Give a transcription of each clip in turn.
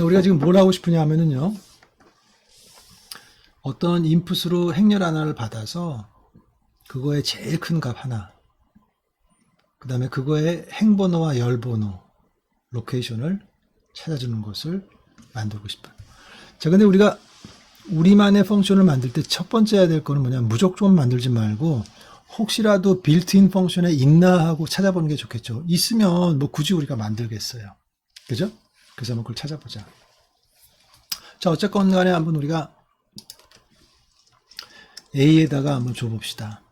자, 우리가 지금 뭘 하고 싶으냐 하면은요. 어떤 인풋으로 행렬 하나를 받아서 그거의 제일 큰 값 하나. 그 다음에 그거의 행번호와 열번호, 로케이션을 찾아주는 것을 만들고 싶어요. 자, 근데 우리가 우리만의 펑션을 만들 때 첫 번째 해야 될 거는 뭐냐. 무조건 만들지 말고 혹시라도 빌트인 펑션에 있나 하고 찾아보는 게 좋겠죠. 있으면 뭐 굳이 우리가 만들겠어요. 그죠? 그래서 한번 그걸 찾아보자. 자, 어쨌건 간에 한번 우리가 A에다가 한번 줘봅시다.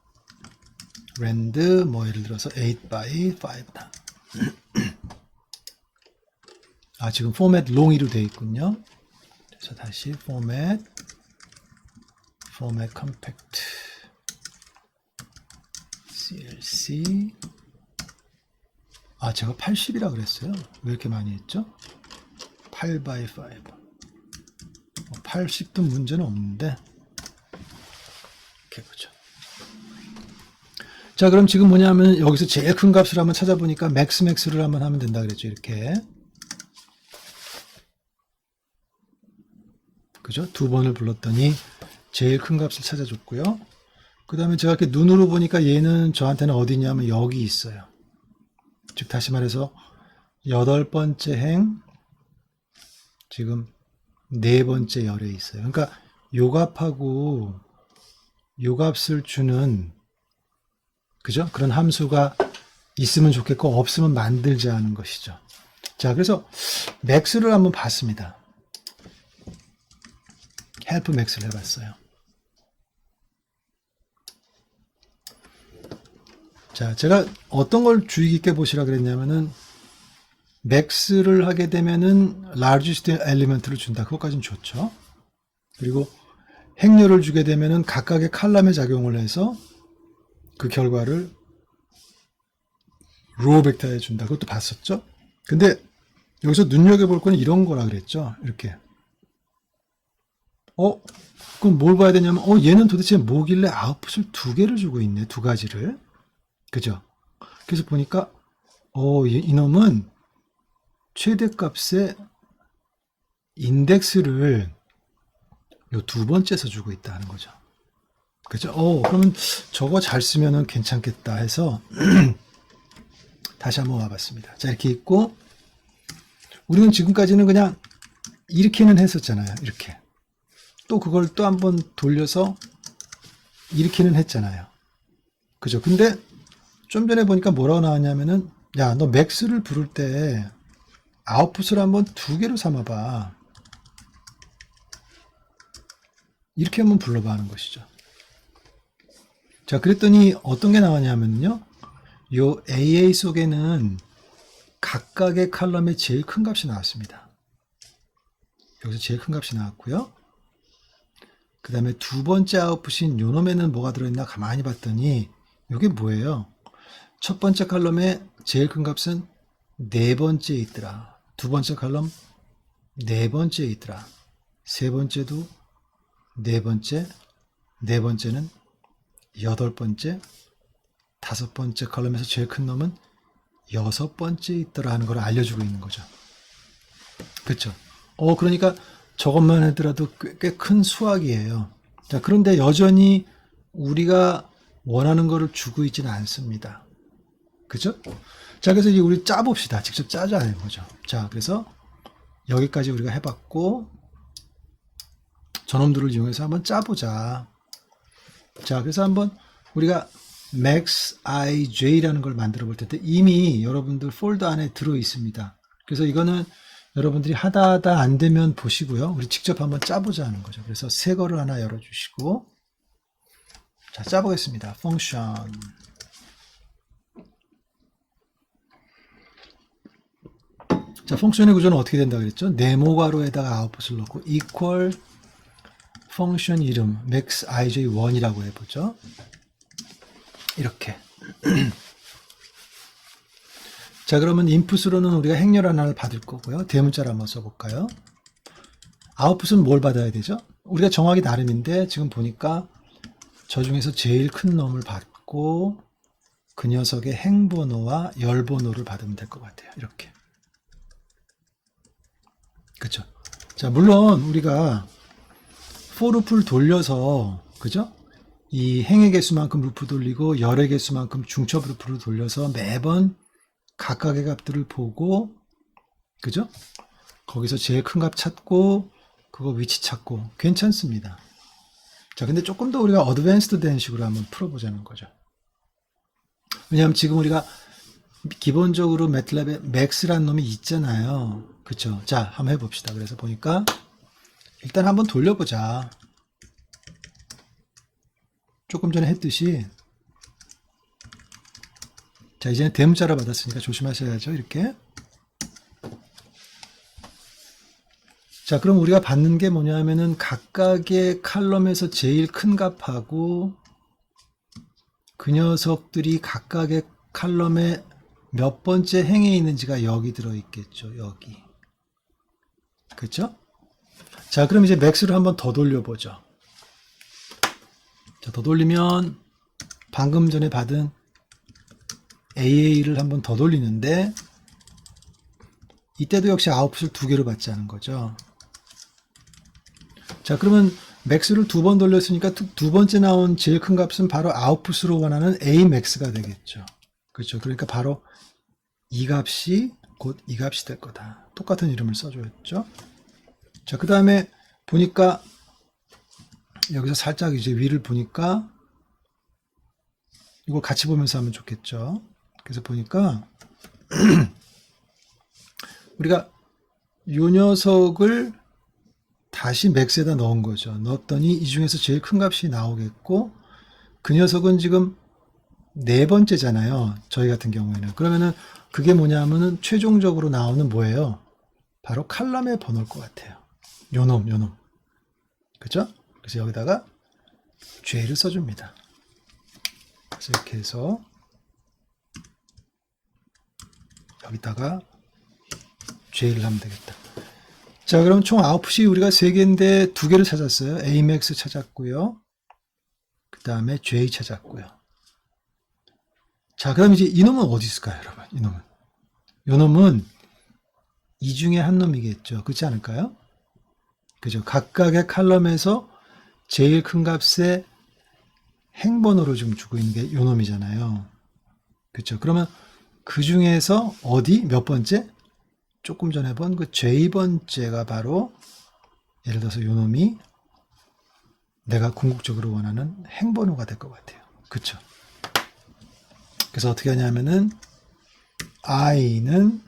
rand 뭐 예를 들어서 8 by 5다. 아, 지금 format long이로 되어 있군요. 그래서 다시 format format compact CLC 아, 제가 80이라 그랬어요. 왜 이렇게 많이 했죠? 8 by 5. 80도 문제는 없는데. 이렇게 보죠. 자, 그럼 지금 뭐냐면 여기서 제일 큰 값을 한번 찾아보니까 맥스 맥스를 한번 하면 된다 그랬죠. 이렇게. 그죠? 두 번을 불렀더니 제일 큰 값을 찾아줬고요. 그 다음에 제가 이렇게 눈으로 보니까 얘는 저한테는 어디냐면 여기 있어요. 즉, 다시 말해서 여덟 번째 행, 지금 네 번째 열에 있어요. 그러니까 요 값하고 요 값을 주는 그죠? 그런 함수가 있으면 좋겠고 없으면 만들자 하는 것이죠. 자, 그래서 맥스를 한번 봤습니다. 헬프 맥스를 해봤어요. 자, 제가 어떤 걸 주의 깊게 보시라 그랬냐면은 맥스를 하게 되면은 largest element를 준다. 그것까지는 좋죠. 그리고 행렬을 주게 되면은 각각의 칼럼에 작용을 해서 그 결과를 로우 벡터에 준다. 그것도 봤었죠. 근데 여기서 눈여겨볼 거는 이런 거라 그랬죠. 이렇게. 어? 그럼 뭘 봐야 되냐면, 어, 얘는 도대체 뭐길래 아웃풋을 두 개를 주고 있네. 두 가지를. 그죠? 그래서 보니까, 어, 이- 이놈은 최대값의 인덱스를 요 두 번째에서 주고 있다는 거죠. 그죠? 어, 그러면 저거 잘 쓰면은 괜찮겠다 해서 다시 한번 와봤습니다. 자, 이렇게 있고, 우리는 지금까지는 그냥 이렇게는 했었잖아요. 이렇게. 또 그걸 또 한번 돌려서 이렇게는 했잖아요. 그죠? 근데 좀 전에 보니까 뭐라고 나왔냐면은, 야, 너 맥스를 부를 때 아웃풋을 한번 두 개로 삼아봐. 이렇게 한번 불러봐 하는 것이죠. 자, 그랬더니 어떤 게 나왔냐면요. 요 AA 속에는 각각의 칼럼의 제일 큰 값이 나왔습니다. 여기서 제일 큰 값이 나왔고요. 그 다음에 두 번째 아웃풋인 요 놈에는 뭐가 들어있나 가만히 봤더니 이게 뭐예요? 첫 번째 칼럼의 제일 큰 값은 네 번째에 있더라. 두 번째 칼럼 네 번째에 있더라. 세 번째도 네 번째, 네 번째는 여덟 번째, 다섯 번째 칼럼에서 제일 큰 놈은 여섯 번째 있더라 하는 걸 알려주고 있는 거죠. 그렇죠. 어 그러니까 저것만 하더라도 꽤큰 수학이에요. 자 그런데 여전히 우리가 원하는 거를 주고 있지는 않습니다. 그죠? 자 그래서 이제 우리 짜봅시다. 직접 짜자 하는 거죠. 자 그래서 여기까지 우리가 해봤고 저놈들을 이용해서 한번 짜보자. 자, 그래서 한번 우리가 maxij라는 걸 만들어 볼 텐데 이미 여러분들 폴더 안에 들어 있습니다. 그래서 이거는 여러분들이 하다 하다 안 되면 보시고요. 우리 직접 한번 짜보자 하는 거죠. 그래서 새 거를 하나 열어주시고 자, 짜보겠습니다. function 자, 펑션의 구조는 어떻게 된다 그랬죠? 네모 괄호에다가 아웃풋을 넣고 equal 펑션 이름 max ij1이라고 해보죠. 이렇게. 자, 그러면 인풋으로는 우리가 행렬 하나를 받을 거고요. 대문자를 한번 써볼까요? 아웃풋은 뭘 받아야 되죠? 우리가 정하기 나름인데 지금 보니까 저 중에서 제일 큰 놈을 받고 그 녀석의 행번호와 열번호를 받으면 될 것 같아요. 이렇게. 그쵸? 자, 물론 우리가 for 루프를 돌려서 그죠? 이 행의 개수만큼 루프 돌리고 열의 개수만큼 중첩 루프를 돌려서 매번 각각의 값들을 보고 그죠? 거기서 제일 큰 값 찾고 그거 위치 찾고 괜찮습니다. 자, 근데 조금 더 우리가 어드밴스드 된 식으로 한번 풀어보자는 거죠. 왜냐하면 지금 우리가 기본적으로 매틀랩에 맥스라는 놈이 있잖아요. 그쵸? 자, 한번 해봅시다. 그래서 보니까 일단 한번 돌려보자. 조금 전에 했듯이 자, 이제는 대문자를 받았으니까 조심하셔야죠. 이렇게. 자, 그럼 우리가 받는 게 뭐냐면은 각각의 칼럼에서 제일 큰 값하고 그 녀석들이 각각의 칼럼에 몇 번째 행에 있는지가 여기 들어 있겠죠. 여기. 그렇죠? 자, 그럼 이제 맥스를 한번 더 돌려보죠. 자, 더 돌리면 방금 전에 받은 AA를 한번 더 돌리는데 이때도 역시 아웃풋을 두 개로 받지 않은 거죠. 자, 그러면 맥스를 두 번 돌렸으니까 두, 두 번째 나온 제일 큰 값은 바로 아웃풋으로 원하는 A 맥스가 되겠죠. 그렇죠. 그러니까 바로 이 값이 곧 이 값이 될 거다. 똑같은 이름을 써줬죠. 자, 그 다음에 보니까 여기서 살짝 이제 위를 보니까 이걸 같이 보면서 하면 좋겠죠. 그래서 보니까 우리가 요 녀석을 다시 맥스에다 넣은 거죠. 넣었더니 이 중에서 제일 큰 값이 나오겠고 그 녀석은 지금 네 번째잖아요. 저희 같은 경우에는. 그러면은 그게 뭐냐면은 최종적으로 나오는 뭐예요? 바로 칼럼에 번호일 것 같아요. 요놈, 요놈. 그죠? 그래서 여기다가 J를 써줍니다. 그래서 이렇게 해서 여기다가 J를 하면 되겠다. 자, 그럼 총 아웃풋이 우리가 세 개인데 두 개를 찾았어요. Amax 찾았고요. 그 다음에 J 찾았고요. 자, 그럼 이제 이놈은 어디 있을까요, 여러분? 이놈은. 요놈은 이 중에 한 놈이겠죠. 그렇지 않을까요? 그죠. 각각의 칼럼에서 제일 큰 값의 행번호를 지금 주고 있는 게 요놈이잖아요. 그렇죠. 그러면 그 중에서 어디 몇 번째? 조금 전에 본그 J번째가 바로 예를 들어서 요놈이 내가 궁극적으로 원하는 행번호가 될 것 같아요. 그렇죠. 그래서 어떻게 하냐면은 i는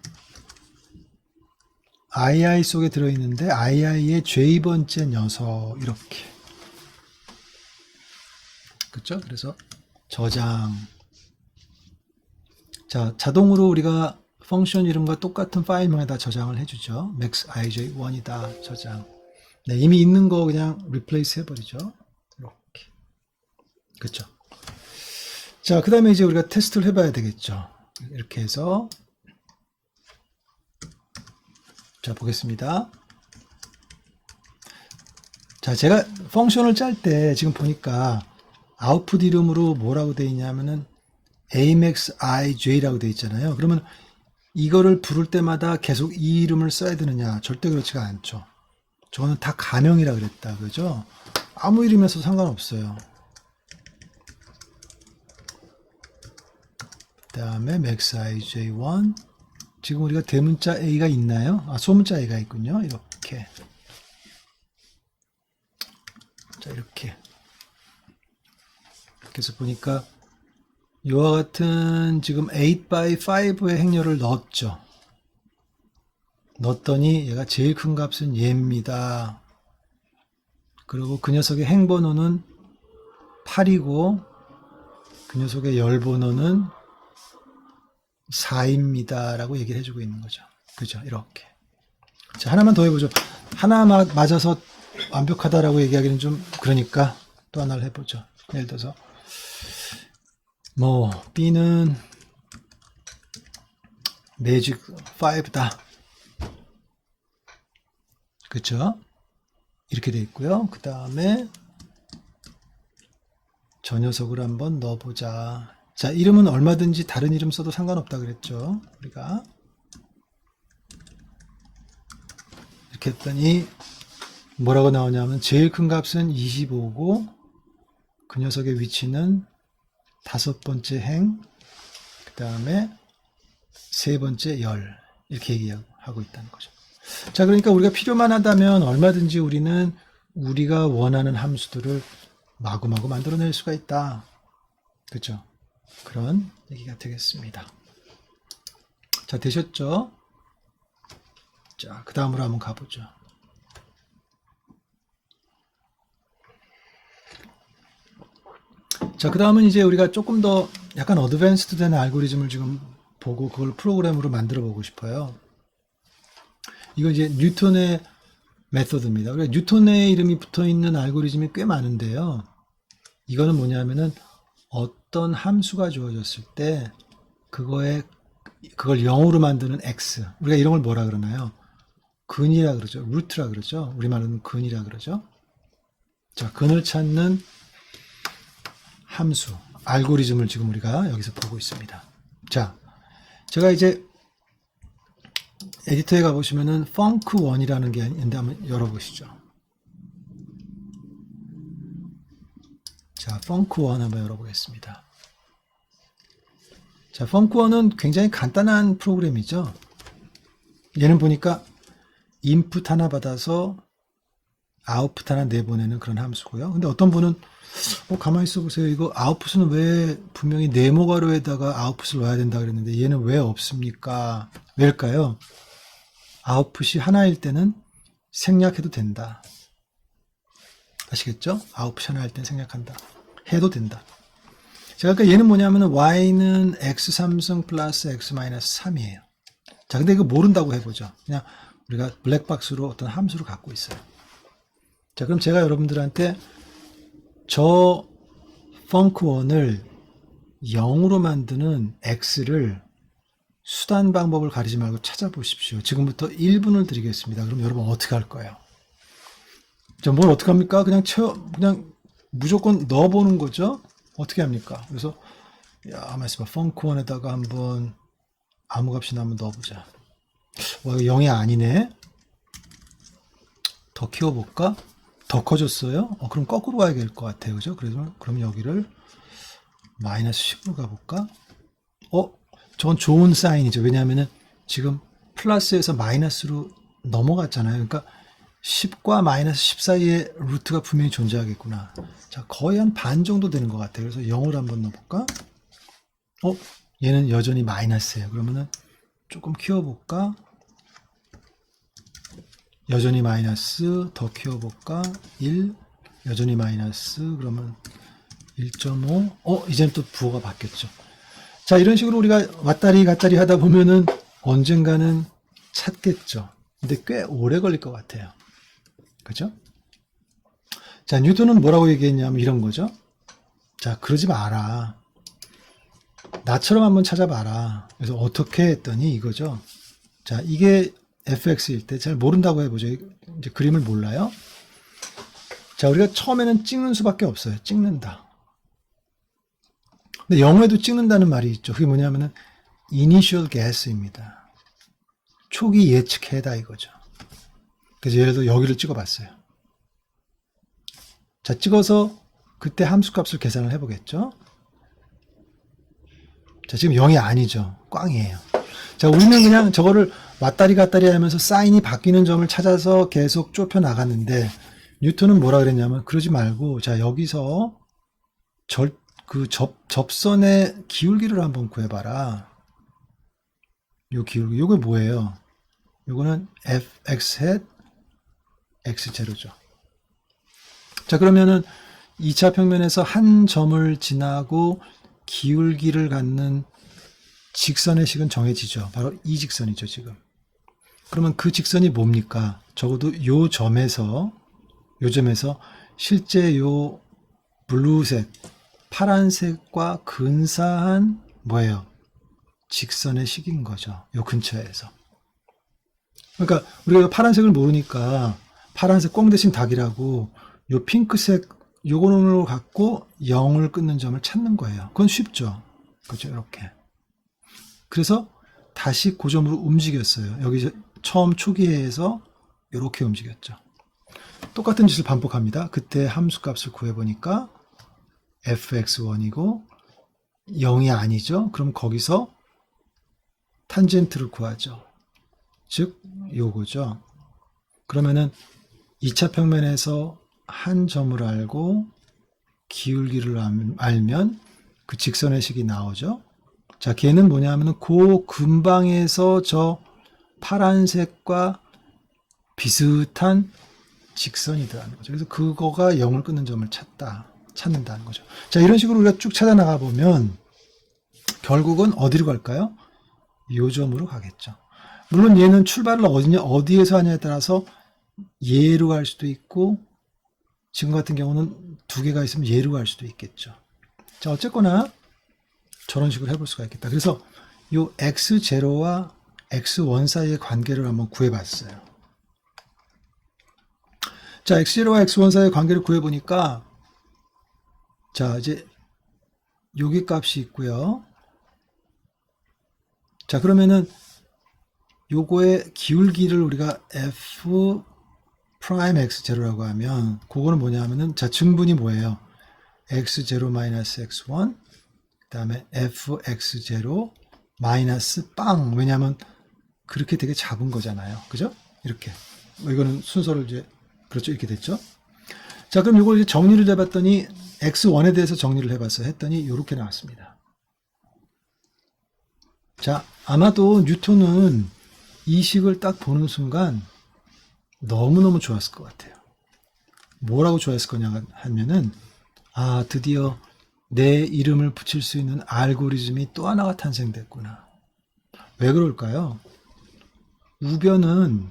II 속에 들어있는데 II의 J번째 녀석 이렇게 그렇죠? 그래서 저장 자 자동으로 우리가 펑션 이름과 똑같은 파일명에다 저장을 해주죠. max ij1이다 저장. 네, 이미 있는 거 그냥 replace 해버리죠. 이렇게 그렇죠. 자, 그 다음에 이제 우리가 테스트를 해봐야 되겠죠. 이렇게 해서 자 보겠습니다. 자, 제가 펑션을 짤 때 지금 보니까 아웃풋 이름으로 뭐라고 되어 있냐면은 AMAXIJ라고 되어 있잖아요. 그러면 이거를 부를 때마다 계속 이 이름을 써야 되느냐? 절대 그렇지가 않죠. 저거는 다 가명이라 그랬다. 그죠? 아무 이름에서 상관없어요. 다음에 maxij1 지금 우리가 대문자 a가 있나요? 아 소문자 a가 있군요. 이렇게 자 이렇게 그래서 보니까 이와 같은 지금 8by 5의 행렬을 넣었죠. 넣었더니 얘가 제일 큰 값은 얘입니다. 그리고 그 녀석의 행번호는 8이고 그 녀석의 열번호는 4입니다. 라고 얘기를 해주고 있는 거죠. 그죠? 이렇게. 자, 하나만 더 해보죠. 하나 마- 맞아서 완벽하다라고 얘기하기는 좀 그러니까 또 하나를 해보죠. 예를 들어서 뭐 B는 매직 5다. 그쵸? 이렇게 돼 있고요. 그 다음에 저 녀석을 한번 넣어보자. 자, 이름은 얼마든지 다른 이름 써도 상관없다 그랬죠. 우리가 이렇게 했더니 뭐라고 나오냐면 제일 큰 값은 25고 그 녀석의 위치는 다섯 번째 행, 그 다음에 세 번째 열 이렇게 얘기하고 있다는 거죠. 자, 그러니까 우리가 필요만 하다면 얼마든지 우리는 우리가 원하는 함수들을 마구마구 만들어낼 수가 있다. 그죠? 그런 얘기가 되겠습니다. 자, 되셨죠? 자, 그 다음으로 한번 가보죠. 자, 그 다음은 이제 우리가 조금 더 약간 어드밴스드 된 알고리즘을 지금 보고 그걸 프로그램으로 만들어 보고 싶어요. 이거 이제 뉴턴의 메소드입니다. 뉴턴의 이름이 붙어 있는 알고리즘이 꽤 많은데요. 이거는 뭐냐면은 어떤 함수가 주어졌을 때 그거에 그걸 0으로 만드는 x. 우리가 이런 걸 뭐라 그러나요? 근이라 그러죠. 루트라 그러죠. 우리말로는 근이라 그러죠. 자, 근을 찾는 함수, 알고리즘을 지금 우리가 여기서 보고 있습니다. 자, 제가 이제 에디터에 가보시면은 펑크1이라는 게 있는데 한번 열어보시죠. 자, 펑크1 한번 열어보겠습니다. 자, 펑크1은 굉장히 간단한 프로그램이죠. 얘는 보니까 인풋 하나 받아서 아웃풋 하나 내보내는 그런 함수고요. 근데 어떤 분은 어, 가만히 있어 보세요. 이거 아웃풋은 왜 분명히 네모 가로에다가 아웃풋을 넣어야 된다 그랬는데 얘는 왜 없습니까? 왜일까요? 아웃풋이 하나일 때는 생략해도 된다. 아시겠죠? 아웃풋 하나일 때는 생략한다. 해도 된다. 제가 아까 얘는 뭐냐면은 y는 x 3승 플러스 x 마이너스 3이에요. 자, 근데 이거 모른다고 해보죠. 그냥 우리가 블랙박스로 어떤 함수를 갖고 있어요. 자, 그럼 제가 여러분들한테 저 펑크1을 0으로 만드는 x를 수단 방법을 가리지 말고 찾아보십시오. 지금부터 1분을 드리겠습니다. 그럼 여러분 어떻게 할 거예요? 자, 뭘 어떻게 합니까? 그냥 채워, 그냥 무조건 넣어보는 거죠? 어떻게 합니까? 그래서, 야, 있어봐. 펑크1에다가 한번 아무 값이나 한번 넣어보자. 와, 이거 0이 아니네? 더 키워볼까? 더 커졌어요? 어, 그럼 거꾸로 가야 될 것 같아요. 그죠? 그래서, 그럼 여기를 마이너스 10으로 가볼까? 어, 저건 좋은 사인이죠. 왜냐하면은 지금 플러스에서 마이너스로 넘어갔잖아요. 그러니까 10과 마이너스 10 사이에 루트가 분명히 존재하겠구나. 자, 거의 한 반 정도 되는 것 같아요. 그래서 0을 한번 넣어볼까? 어, 얘는 여전히 마이너스예요. 그러면은 조금 키워볼까? 여전히 마이너스, 더 키워볼까? 1, 여전히 마이너스, 그러면 1.5, 어, 이제는 또 부호가 바뀌었죠. 자, 이런 식으로 우리가 왔다리 갔다리 하다 보면은 언젠가는 찾겠죠. 근데 꽤 오래 걸릴 것 같아요. 그죠? 자, 뉴턴은 뭐라고 얘기했냐면 이런 거죠. 자, 그러지 마라. 나처럼 한번 찾아봐라. 그래서 어떻게 했더니 이거죠. 자, 이게 fx일 때 잘 모른다고 해보죠. 이제 그림을 몰라요. 자, 우리가 처음에는 찍는 수밖에 없어요. 찍는다. 근데 영어에도 찍는다는 말이 있죠. 그게 뭐냐면은 initial guess입니다. 초기 예측해다 이거죠. 그래서 들어 여기를 찍어봤어요. 자, 찍어서 그때 함수값을 계산을 해보겠죠. 자, 지금 0이 아니죠. 꽝이에요. 자, 우리는 그냥 저거를 왔다리 갔다리 하면서 사인이 바뀌는 점을 찾아서 계속 좁혀 나갔는데 뉴턴은 뭐라 그랬냐면 그러지 말고 자, 여기서 절, 그 접, 접선의 기울기를 한번 구해봐라. 요 기울기. 요게 뭐예요? 요거는 fx hat x0죠. 자, 그러면은 2차 평면에서 한 점을 지나고 기울기를 갖는 직선의 식은 정해지죠. 바로 이 직선이죠, 지금. 그러면 그 직선이 뭡니까? 적어도 요 점에서, 요 점에서 실제 요 블루색, 파란색과 근사한 뭐예요? 직선의 식인 거죠. 요 근처에서. 그러니까 우리가 파란색을 모르니까 파란색 꽁 대신 닭이라고 요 핑크색 요거로 갖고 0을 끊는 점을 찾는 거예요. 그건 쉽죠. 그죠? 이렇게. 그래서 다시 고점으로 움직였어요. 여기 처음 초기에서 이렇게 움직였죠. 똑같은 짓을 반복합니다. 그때 함수 값을 구해보니까 fx1이고 0이 아니죠. 그럼 거기서 탄젠트를 구하죠. 즉 요거죠. 그러면은 2차 평면에서 한 점을 알고 기울기를 알- 알면 그 직선의 식이 나오죠. 자, 걔는 뭐냐면은 그 근방에서 저 파란색과 비슷한 직선이더라는 거죠. 그래서 그거가 0을 끊는 점을 찾다, 찾는다는 거죠. 자, 이런 식으로 우리가 쭉 찾아 나가 보면 결국은 어디로 갈까요? 요 점으로 가겠죠. 물론 얘는 출발을 어디냐, 어디에서 하냐에 따라서 얘로 갈 수도 있고, 지금 같은 경우는 두 개가 있으면 얘로 갈 수도 있겠죠. 자, 어쨌거나 저런 식으로 해볼 수가 있겠다. 그래서 요 x0와 x1 사이의 관계를 한번 구해봤어요. 자, x0와 x1 사이의 관계를 구해보니까, 자, 이제 여기 값이 있고요. 자, 그러면은 요거의 기울기를 우리가 f 프라임 x0라고 하면 그거는 뭐냐면은 자, 증분이 뭐예요? x0 마이너스 x1 그 다음에 fx0 마이너스 빵 왜냐하면 그렇게 되게 작은 거잖아요. 그죠? 이렇게. 뭐 이거는 순서를 이제 그렇죠. 이렇게 됐죠. 자, 그럼 이걸 이제 정리를 해봤더니 x1에 대해서 정리를 해봤어요. 했더니 이렇게 나왔습니다. 자, 아마도 뉴턴은 이 식을 딱 보는 순간 너무너무 좋았을 것 같아요. 뭐라고 좋아했을 거냐 하면은, 아, 드디어 내 이름을 붙일 수 있는 알고리즘이 또 하나가 탄생됐구나. 왜 그럴까요? 우변은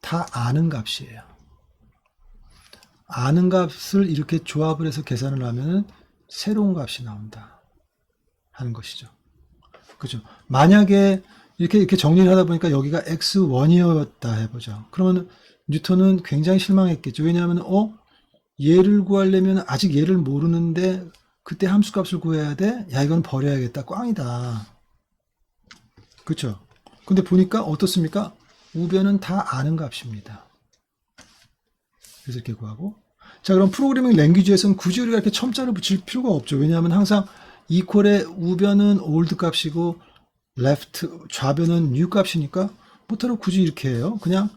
다 아는 값이에요. 아는 값을 이렇게 조합을 해서 계산을 하면은 새로운 값이 나온다. 하는 것이죠. 그죠. 만약에 이렇게 이렇게 정리를 하다 보니까 여기가 x1이었다 해보죠. 그러면 뉴턴은 굉장히 실망했겠죠. 왜냐하면 어 얘를 구하려면 아직 얘를 모르는데 그때 함수값을 구해야 돼. 야 이건 버려야겠다. 꽝이다. 그렇죠. 근데 보니까 어떻습니까? 우변은 다 아는 값입니다. 그래서 이렇게 구하고 자 그럼 프로그래밍 랭귀지에서는 굳이 우리가 이렇게 첨자를 붙일 필요가 없죠. 왜냐하면 항상 이퀄의 우변은 old 값이고 left 좌변은 new 값이니까 뭐따로 굳이 이렇게 해요. 그냥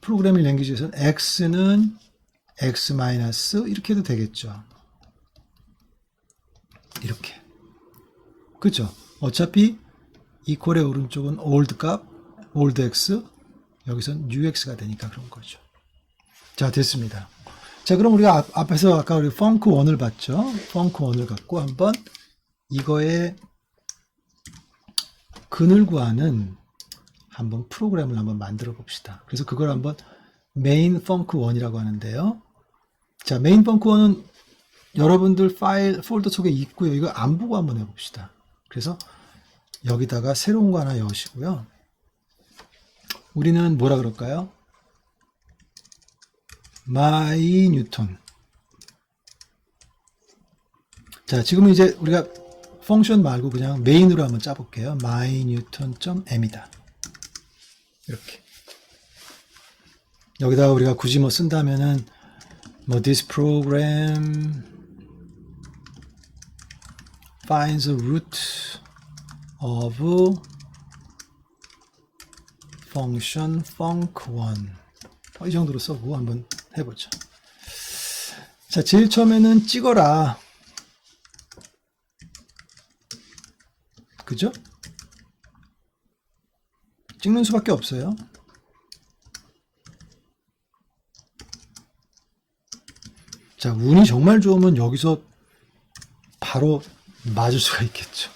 프로그래밍 랭귀지에서는 x는 x 마이너스 이렇게 해도 되겠죠. 이렇게. 그죠? 어차피 이퀄의 오른쪽은 old 값, old x, 여기선 new x가 되니까 그런 거죠. 자, 됐습니다. 자, 그럼 우리가 앞, 앞에서 아까 우리 펑크 1을 봤죠? 펑크 1을 갖고 한번 이거의 근을 구하는 한번 프로그램을 한번 만들어 봅시다. 그래서 그걸 한번 메인 펑크 1이라고 하는데요. 자, 메인 펑크 1은 여러분들 파일 폴더 속에 있고요. 이거 안 보고 한번 해봅시다. 그래서 여기다가 새로운 거 하나 여시고요. 우리는 뭐라 그럴까요? 마이 뉴턴. 자, 지금은 이제 우리가 펑션 말고 그냥 메인으로 한번 짜볼게요. my newton.m이다. 이렇게. 여기다가 우리가 굳이 뭐 쓴다면은 뭐 this program finds the root of function func1 어, 이 정도로 써고 한번 해보죠. 자, 제일 처음에는 찍어라. 그죠? 찍는 수밖에 없어요. 자, 운이 정말 좋으면 여기서 바로 맞을 수가 있겠죠.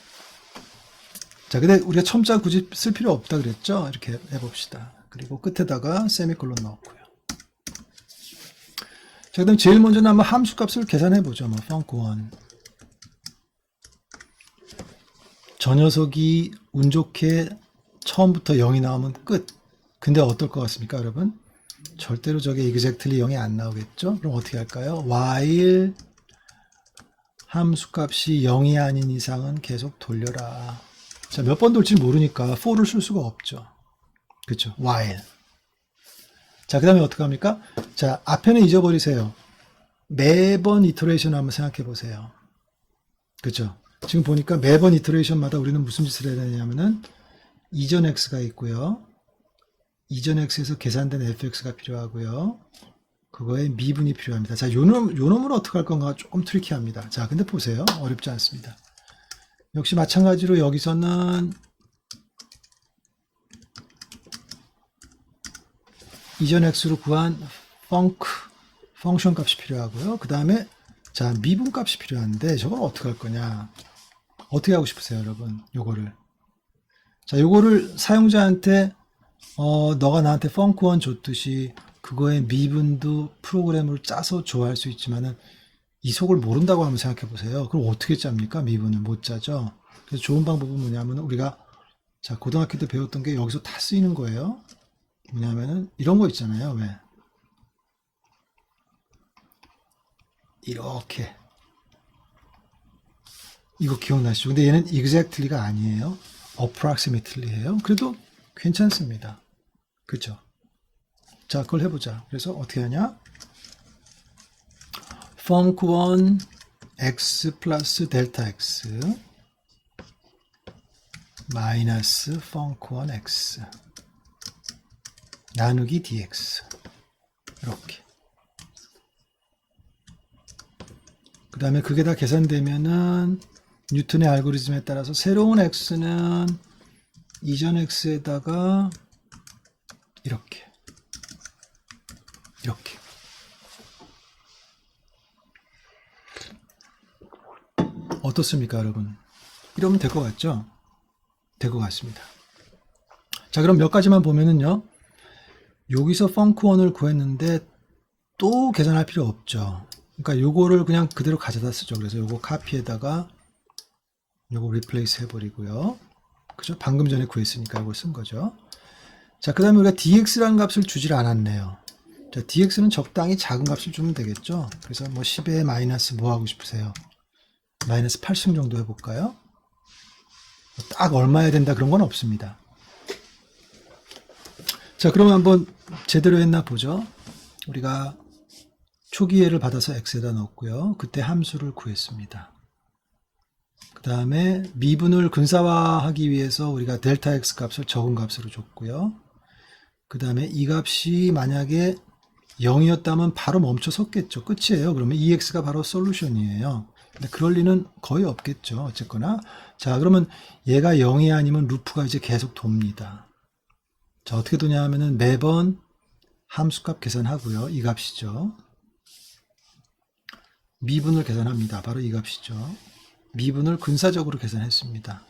자, 근데 우리가 첨자 굳이 쓸 필요 없다 그랬죠? 이렇게 해봅시다. 그리고 끝에다가 세미콜론 넣었고요. 자, 그다음 제일 먼저는 한번 함수 값을 계산해 보죠. 뭐 func1. 저 녀석이 운 좋게 처음부터 0이 나오면 끝. 근데 어떨 것 같습니까, 여러분? 절대로 저게 exactly 0이 안 나오겠죠? 그럼 어떻게 할까요? while 함수값이 0이 아닌 이상은 계속 돌려라. 자, 몇 번 돌지 모르니까 for를 쓸 수가 없죠. 그쵸? while. 자, 그 다음에 어떻게 합니까? 자, 앞에는 잊어버리세요. 매번 이터레이션 한번 생각해 보세요. 그죠? 지금 보니까 매번 이터레이션마다 우리는 무슨 짓을 해야 되냐면은 이전 x가 있고요. 이전 x에서 계산된 fx가 필요하고요. 그거에 미분이 필요합니다. 자, 요 놈, 요 놈은 어떻게 할 건가 조금 트리키합니다. 자, 근데 보세요. 어렵지 않습니다. 역시 마찬가지로 여기서는 이전 x로 구한 펑크 펑션 값이 필요하고요. 그 다음에 자 미분 값이 필요한데 저걸 어떻게 할 거냐? 어떻게 하고 싶으세요, 여러분? 요거를 자 요거를 사용자한테 어 너가 나한테 펑크원 줬듯이 그거의 미분도 프로그램을 짜서 좋아할 수 있지만은 이 속을 모른다고 한번 생각해 보세요. 그럼 어떻게 짭니까? 미분을 못 짜죠. 그래서 좋은 방법은 뭐냐면 우리가 자 고등학교 때 배웠던 게 여기서 다 쓰이는 거예요. 뭐냐면은 이런 거 있잖아요. 왜? 이렇게 이거 기억나시죠? 근데 얘는 exactly가 아니에요. approximately예요. 그래도 괜찮습니다. 그렇죠? 자, 그걸 해보자. 그래서 어떻게 하냐? func1 x 플러스 델타 x 마이너스 func1 x 나누기 dx 이렇게 그 다음에 그게 다 계산되면은 뉴턴의 알고리즘에 따라서 새로운 x는 이전 x에다가 이렇게 이렇게. 어떻습니까 여러분? 이러면 될 것 같죠? 될 것 같습니다. 자 그럼 몇 가지만 보면은요. 여기서 펑크원을 구했는데 또 계산할 필요 없죠. 그러니까 요거를 그냥 그대로 가져다 쓰죠. 그래서 요거 카피에다가 요거 리플레이스 해버리고요. 그죠? 방금 전에 구했으니까 이걸 쓴 거죠. 자, 그 다음에 우리가 dx라는 값을 주질 않았네요. 자, dx는 적당히 작은 값을 주면 되겠죠. 그래서 뭐 10에 마이너스 뭐 하고 싶으세요? 마이너스 8승 정도 해볼까요? 딱 얼마야 된다 그런 건 없습니다. 자, 그럼 한번 제대로 했나 보죠. 우리가 초기예를 받아서 x에다 넣었고요. 그때 함수를 구했습니다. 그 다음에 미분을 근사화하기 위해서 우리가 델타 x 값을 적은 값으로 줬고요. 그 다음에 이 값이 만약에 0이었다면 바로 멈춰 섰겠죠. 끝이에요. 그러면 EX가 바로 솔루션이에요. 근데 그럴 리는 거의 없겠죠. 어쨌거나. 자, 그러면 얘가 0이 아니면 루프가 이제 계속 돕니다. 자, 어떻게 도냐 하면은 매번 함수값 계산하고요. 이 값이죠. 미분을 계산합니다. 바로 이 값이죠. 미분을 근사적으로 계산했습니다.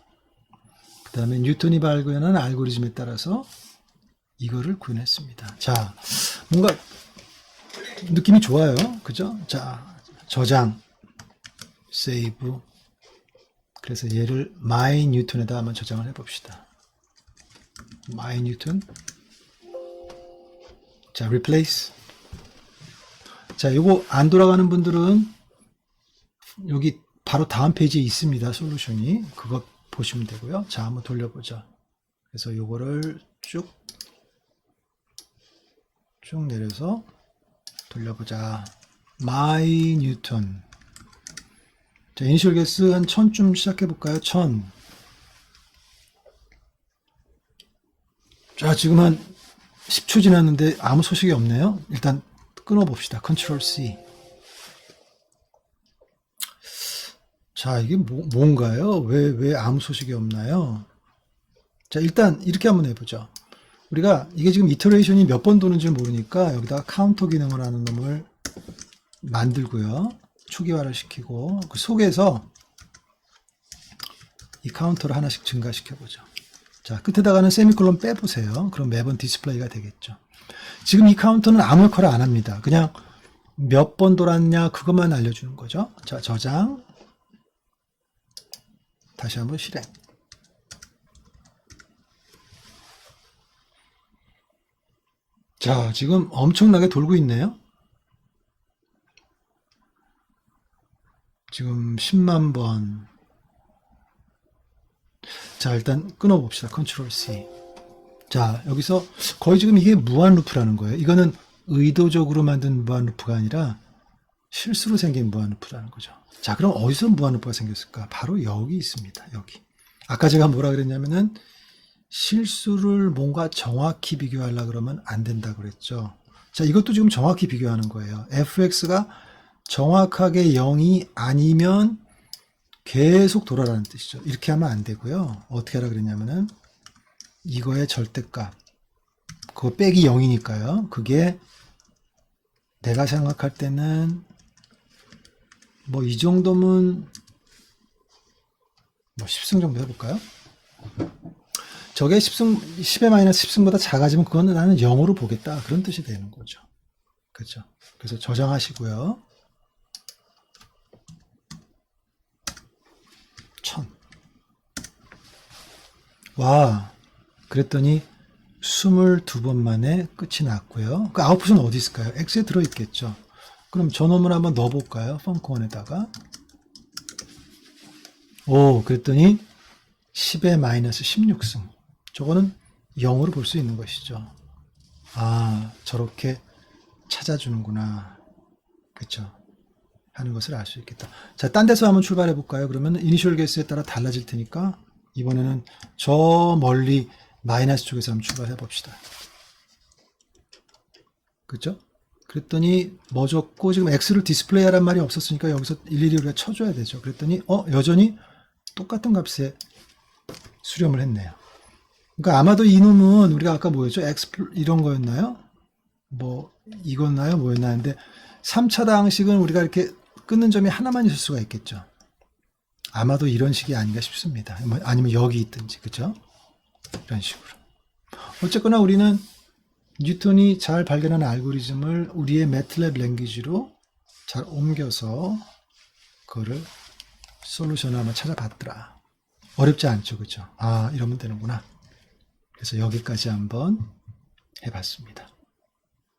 그 다음에 뉴턴이 발견한 알고리즘에 따라서 이거를 구현했습니다. 자, 뭔가 느낌이 좋아요. 그죠? 자, 저장, 세이브. 그래서 얘를 마이 뉴턴에다 한번 저장을 해봅시다. 마이 뉴턴. 자, replace. 자, 요거 안 돌아가는 분들은 여기 바로 다음 페이지에 있습니다. 솔루션이. 그거 보시면 되고요. 자, 한번 돌려보자. 그래서 요거를 쭉, 쭉 내려서 돌려보자. 마이 뉴턴. 자, 이니셜 개스 한 1000쯤 시작해 볼까요? 1000. 자, 지금 한 10초 지났는데 아무 소식이 없네요. 일단 끊어 봅시다. 컨트롤 C. 자, 이게 뭐, 뭔가요? 왜, 왜 아무 소식이 없나요? 자, 일단 이렇게 한번 해보죠. 우리가 이게 지금 이터레이션이 몇 번 도는지 모르니까 여기다가 카운터 기능을 하는 놈을 만들고요. 초기화를 시키고 그 속에서 이 카운터를 하나씩 증가시켜 보죠. 자, 끝에다가는 세미콜론 빼보세요. 그럼 매번 디스플레이가 되겠죠. 지금 이 카운터는 아무 역할을 안 합니다. 그냥 몇 번 돌았냐 그것만 알려주는 거죠. 자, 저장. 다시 한번 실행. 자, 지금 엄청나게 돌고 있네요. 지금 10만 번. 자, 일단 끊어봅시다. 컨트롤 C. 자, 여기서 거의 지금 이게 무한 루프라는 거예요. 이거는 의도적으로 만든 무한 루프가 아니라 실수로 생긴 무한 루프라는 거죠. 자, 그럼 어디서 무한 루프가 생겼을까? 바로 여기 있습니다. 여기. 아까 제가 뭐라 그랬냐면은 실수를 뭔가 정확히 비교하려 그러면 안 된다 그랬죠. 자, 이것도 지금 정확히 비교하는 거예요. fx가 정확하게 0이 아니면 계속 돌아라는 뜻이죠. 이렇게 하면 안 되고요. 어떻게 하라 그랬냐면은 이거의 절대값 그거 빼기 0이니까요. 그게 내가 생각할 때는 뭐 이 정도면 뭐 10승 정도 해볼까요? 저게 10승, 10의 마이너스 10승보다 작아지면 그거는 나는 0으로 보겠다. 그런 뜻이 되는 거죠. 그렇죠. 그래서 저장하시고요. 1000. 와, 그랬더니 22번 만에 끝이 났고요. 그 아웃풋은 어디 있을까요? X에 들어있겠죠. 그럼 저놈을 한번 넣어볼까요? 펑크원에다가. 오, 그랬더니 10의 마이너스 16승. 저거는 0으로 볼 수 있는 것이죠. 아, 저렇게 찾아주는구나. 그쵸. 하는 것을 알 수 있겠다. 자, 딴 데서 한번 출발해 볼까요? 그러면 이니셜 개수에 따라 달라질 테니까 이번에는 저 멀리 마이너스 쪽에서 한번 출발해 봅시다. 그죠? 그랬더니 뭐 줬고 지금 x를 디스플레이 하란 말이 없었으니까 여기서 일일이 우리가 쳐줘야 되죠. 그랬더니 어 여전히 똑같은 값에 수렴을 했네요. 그러니까 아마도 이놈은 우리가 아까 뭐였죠? x 플- 이런 거였나요? 뭐 이거였나요? 뭐였나 근데 3차 방식은 우리가 이렇게 끊는 점이 하나만 있을 수가 있겠죠. 아마도 이런 식이 아닌가 싶습니다. 뭐 아니면 여기 있든지 그죠? 이런 식으로. 어쨌거나 우리는 뉴턴이 잘 발견한 알고리즘을 우리의 매틀랩 랭귀지로 잘 옮겨서 그거를 솔루션을 한번 찾아봤더라. 어렵지 않죠, 그죠? 아, 이러면 되는구나. 그래서 여기까지 한번 해봤습니다.